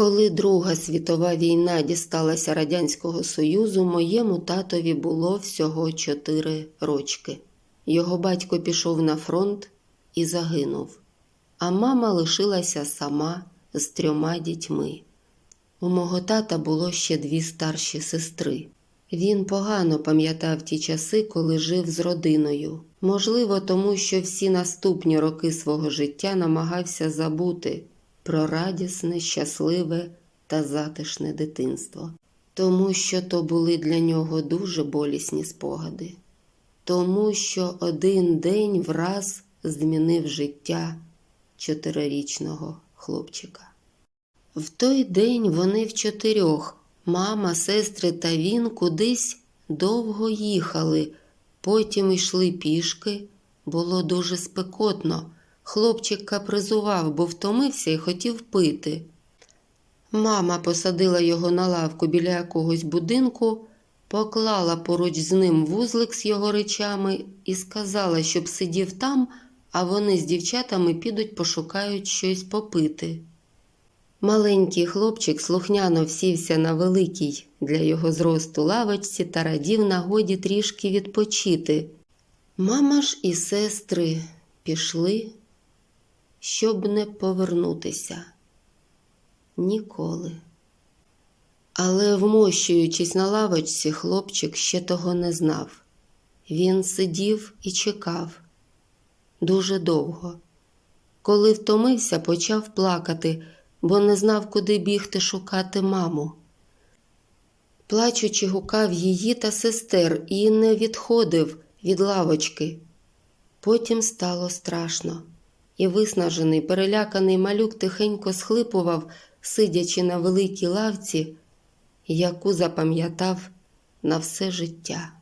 Коли Друга світова війна дісталася Радянського Союзу, моєму татові було всього чотири рочки. Його батько пішов на фронт і загинув, а мама лишилася сама з трьома дітьми. У мого тата було ще дві старші сестри. Він погано пам'ятав ті часи, коли жив з родиною. Можливо, тому що всі наступні роки свого життя намагався забути про радісне, щасливе та затишне дитинство, тому що то були для нього дуже болісні спогади, тому що один день враз змінив життя чотирирічного хлопчика. В той день вони в чотирьох, мама, сестри та він кудись довго їхали, потім йшли пішки. Було дуже спекотно. Хлопчик капризував, бо втомився і хотів пити. Мама посадила його на лавку біля якогось будинку, поклала поруч з ним вузлик з його речами і сказала, щоб сидів там, а вони з дівчатами підуть пошукають щось попити. Маленький хлопчик слухняно всівся на великій для його зросту лавочці та радів нагоді трішки відпочити. Мама ж і сестри пішли, щоб не повернутися. Ніколи. Але, вмощуючись на лавочці, хлопчик ще того не знав. Він сидів і чекав дуже довго. Коли втомився, почав плакати, бо не знав, куди бігти шукати маму. Плачучи, гукав її та сестер і не відходив від лавочки. Потім стало страшно, і виснажений, переляканий малюк тихенько схлипував, сидячи на великій лавці, яку запам'ятав на все життя.